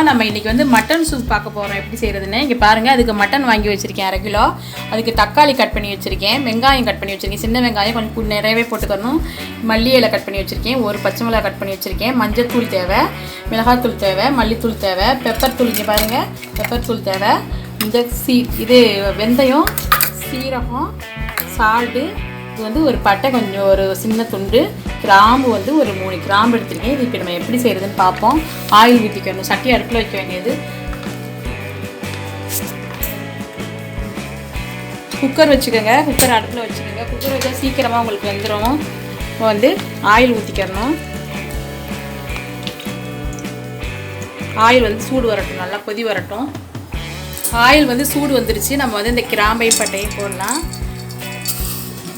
வணக்கம் நம்ம இன்னைக்கு வந்து மட்டன் சூப் பார்க்க போகிறோம் எப்படி செய்கிறதுன்னு இங்கே பாருங்கள் அதுக்கு மட்டன் வாங்கி வச்சுருக்கேன் அரை கிலோ. அதுக்கு தக்காளி கட் பண்ணி வச்சுருக்கேன். வெங்காயம் கட் பண்ணி வச்சுருக்கேன். சின்ன வெங்காயம் கொஞ்சம் கு- நிறையவே போட்டுக்கணும் மல்லி இலை கட் பண்ணி வச்சுருக்கேன். ஒரு பச்சை மிளகா கட் பண்ணி வச்சுருக்கேன். மஞ்சத்தூள் தேவை. மிளகாத்தூள் தேவை. மல்லித்தூள் தேவை. பெப்பர் தூள் இங்கே பாருங்கள் பெப்பர் தூள் தேவை. இந்த சீ இது வெந்தயம் சீரகம் சால்ட்டு இது வந்து ஒரு பட்டை கொஞ்சம் ஒரு சின்ன துண்டு. கிராம்பு வந்து ஒரு மூணு கிராம்பு எடுத்துருக்கேன். இது இப்போ நம்ம எப்படி செய்கிறதுன்னு பார்ப்போம். ஆயில் ஊற்றிக்கணும் சட்டி அடுப்பில் வைக்க வேண்டியது. குக்கர் வச்சுக்கோங்க. குக்கர் அடுப்பில் வச்சுக்கோங்க. குக்கர் வச்சா சீக்கிரமாக உங்களுக்கு வந்துடும் இப்போ வந்து ஆயில் ஊற்றிக்கணும் ஆயில் வந்து சூடு வரட்டும். நல்லா கொதி வரட்டும். ஆயில் வந்து சூடு வந்துருச்சு. நம்ம வந்து இந்த கிராம்பையும் பட்டையும் போடலாம்.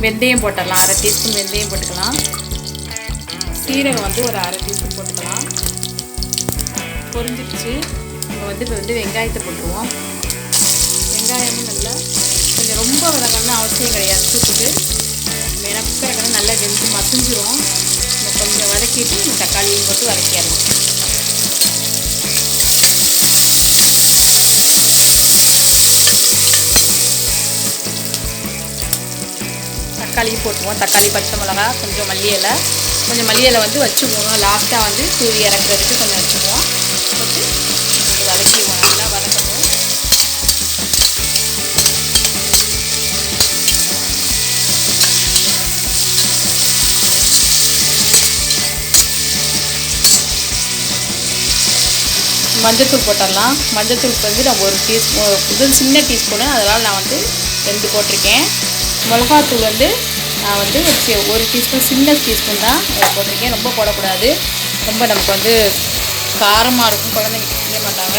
வெந்தயம் போட்டுடலாம். அரை டீஸ்பூன் வெந்தயம் போட்டுக்கலாம். சீரகம் வந்து ஒரு அரை டீஸ்பூன் போட்டுக்கலாம். பொரிஞ்சிடுச்சு நம்ம வந்து இப்போ வந்து வெங்காயத்தை போட்டுருவோம். வெங்காயமும் நல்லா கொஞ்சம் ரொம்ப வதங்கணும்னு அவசியம் கிடையாது. சூப்புக்கு வேணா நல்லா வெந்து மசிஞ்சிரும். நம்ம கொஞ்சம் வதக்கிட்டு இந்த தக்காளியும் போட்டு வதக்கிடலாம். தக்காளியும் போட்டுருவோம். தக்காளி பச்சை மிளகா கொஞ்சம் மல்லி இலை கொஞ்சம் மல்லி வந்து வச்சுக்குவோம். லாஸ்ட்டாக வந்து தூவி இறக்குறதுக்கு கொஞ்சம் வச்சுக்குவோம். போட்டு வதக்கிடுவோம். நல்லா வதக்கணும் மஞ்சத்தூள் போட்டுடலாம். மஞ்சத்தூள் வந்து நான் ஒரு டீஸ்பூன் இது சின்ன டீஸ்பூனு அதனால் நான் வந்து ரெண்டு போட்டிருக்கேன். மிளகாத்தூள் வந்து நான் வந்து ஒரு ஒரு டீஸ்பூன் சின்ன டீஸ்பூன் தான் போட்டிருக்கேன். ரொம்ப போடக்கூடாது. ரொம்ப நமக்கு வந்து காரமாக இருக்கும். குழந்தைங்க திங்க மாட்டாங்க.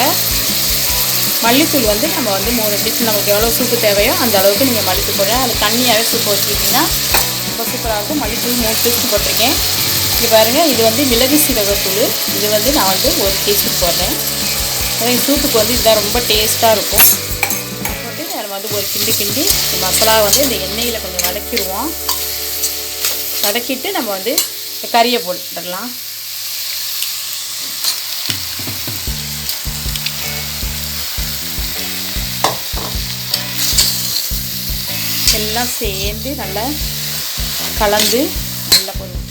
மல்லித்தூள் வந்து நம்ம வந்து மூணு டீஸ்பூன் நமக்கு எவ்வளோ சூப்பு தேவையோ அந்த அளவுக்கு நீங்கள் மல்லித்தூள் போடுறேன் அது தண்ணியாகவே சூப்பு வச்சுக்கிட்டிங்கன்னா ரொம்ப சூப்பராக இருக்கும். மல்லித்தூள் மூணு டீஸ்பூன் போட்டிருக்கேன். இங்கே பாருங்கள் இது வந்து மிளகு சீரகத்தூள். இது வந்து நான் வந்து ஒரு டீஸ்பூன் போடுறேன். சூப்புக்கு வந்து இதுதான் ரொம்ப டேஸ்ட்டாக இருக்கும். வந்து ஒரு கிண்டி கிண்டி மசாலா வந்து இந்த எண்ணெயில் கொஞ்சம் வதக்கிடுவோம். வதக்கிட்டு நம்ம வந்து கறியை போட்டுடலாம். எல்லாம் சேர்ந்து நல்லா கலந்து நல்லா கொஞ்சம்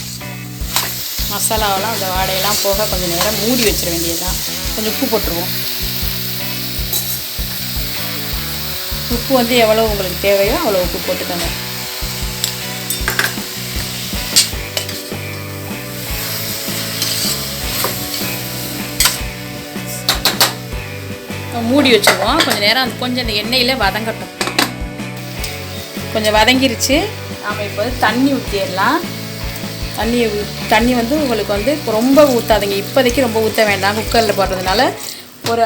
மசாலாவெல்லாம் அந்த வாடையெல்லாம் போக கொஞ்சம் நேரம் மூடி வச்சிட வேண்டியதுதான். கொஞ்சம் உப்பு போட்டுருவோம். உப்பு வந்து எவ்வளோ உங்களுக்கு தேவையோ அவ்வளோ உப்பு போட்டுக்கோங்க. மூடி வச்சுருவோம். கொஞ்சம் நேரம் அது கொஞ்சம் அந்த எண்ணெயில் வதங்கட்டும். கொஞ்சம் வதங்கிருச்சு. நாம் இப்போ வந்து தண்ணி ஊற்றிடலாம் தண்ணி தண்ணி வந்து உங்களுக்கு வந்து ரொம்ப ஊற்றாதுங்க இப்போதைக்கு ரொம்ப ஊற்ற வேண்டாம். குக்கரில் போடுறதுனால ஒரு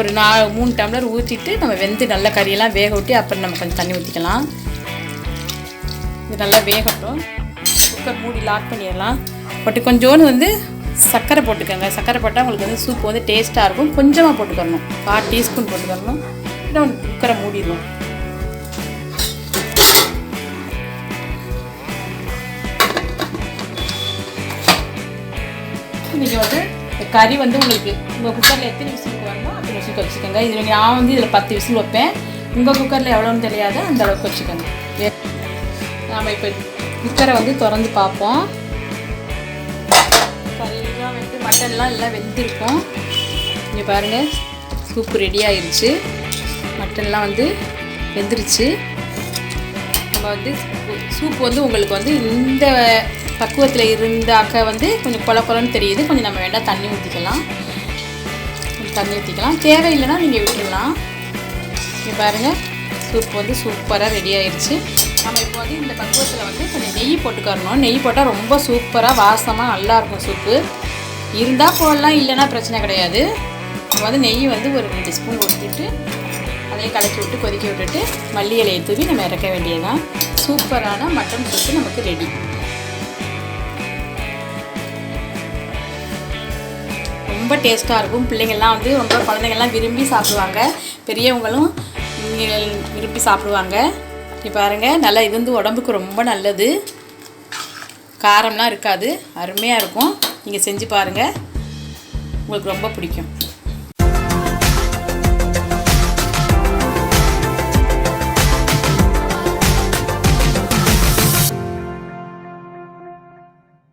ஒரு நா மூணு டம்ளர் ஊற்றிட்டு நம்ம வெந்து நல்லா கறியெல்லாம் வேக ஊட்டி அப்புறம் நம்ம கொஞ்சம் தண்ணி ஊற்றிக்கலாம் இது நல்லா வேகட்டும். குக்கர் மூடி லாக் பண்ணிடலாம். பட் கொஞ்சோண்டு வந்து சர்க்கரை போட்டுக்கோங்க. சர்க்கரை போட்டால் உங்களுக்கு வந்து சூப் வந்து டேஸ்ட்டாக இருக்கும். கொஞ்சமாக போட்டுக்கணும். கால் டீஸ்பூன் போட்டுக்கணும். இன்னும் குக்கரை மூடிடுவோம் நீங்கள் வந்து இந்த கறி வந்து உங்களுக்கு உங்கள் குக்கரில் எத்தனை விசிலுக்கு வரணுமோ அத்தனை விசிலுக்கு வச்சுக்கோங்க இதில் நான் வந்து இதில் பத்து விசில் வைப்பேன். உங்கள் குக்கரில் எவ்வளோன்னு தெரியாது. அந்த அளவுக்கு வச்சுக்கோங்க நாம் இப்போ குக்கரை வந்து திறந்து பார்ப்போம். வந்து மட்டன்லாம் எல்லாம் வெந்திருக்கும். இங்கே பாருங்கள் சூப்பு ரெடி ஆயிடுச்சு மட்டன்லாம் வந்து வெந்துருச்சு. நம்ம வந்து சூப் வந்து உங்களுக்கு வந்து இந்த பக்குவத்தில் இருந்தாக்க வந்து கொஞ்சம் கொல கொலன்னு தெரியுது. கொஞ்சம் நம்ம வேண்டாம் தண்ணி ஊற்றிக்கலாம் தண்ணி ஊற்றிக்கலாம் தேவையில்லைனா நீங்கள் விட்டுடலாம். இங்கே பாருங்கள் சூப் வந்து சூப்பராக ரெடி ஆயிடுச்சு நம்ம இப்போ வந்து இந்த பக்குவத்தில் வந்து கொஞ்சம் நெய் போட்டுக்கறணும். நெய் போட்டால் ரொம்ப சூப்பராக வாசமாக நல்லாயிருக்கும் சூப்பு. இருந்தால் போடலாம் இல்லைன்னா பிரச்சனை கிடையாது. நம்ம வந்து நெய் வந்து ஒரு ரெண்டு ஸ்பூன் ஊற்றிட்டு அதையும் கலக்கி விட்டு கொதிக்க விட்டுட்டு மல்லி இலையை தூவி நம்ம இறக்க வேண்டியதுதான். சூப்பரான மட்டன் சூப்பு நமக்கு ரெடி ரொம்ப டேஸ்ட்டாக இருக்கும். பிள்ளைங்கள்லாம் வந்து ரொம்ப குழந்தைங்கள்லாம் விரும்பி சாப்பிடுவாங்க. பெரியவங்களும் விரும்பி சாப்பிடுவாங்க. இப்போ பாருங்கள் நல்லா இது வந்து உடம்புக்கு ரொம்ப நல்லது. காரம்லாம் இருக்காது. அருமையாக இருக்கும். நீங்கள் செஞ்சு பாருங்கள் உங்களுக்கு ரொம்ப பிடிக்கும்.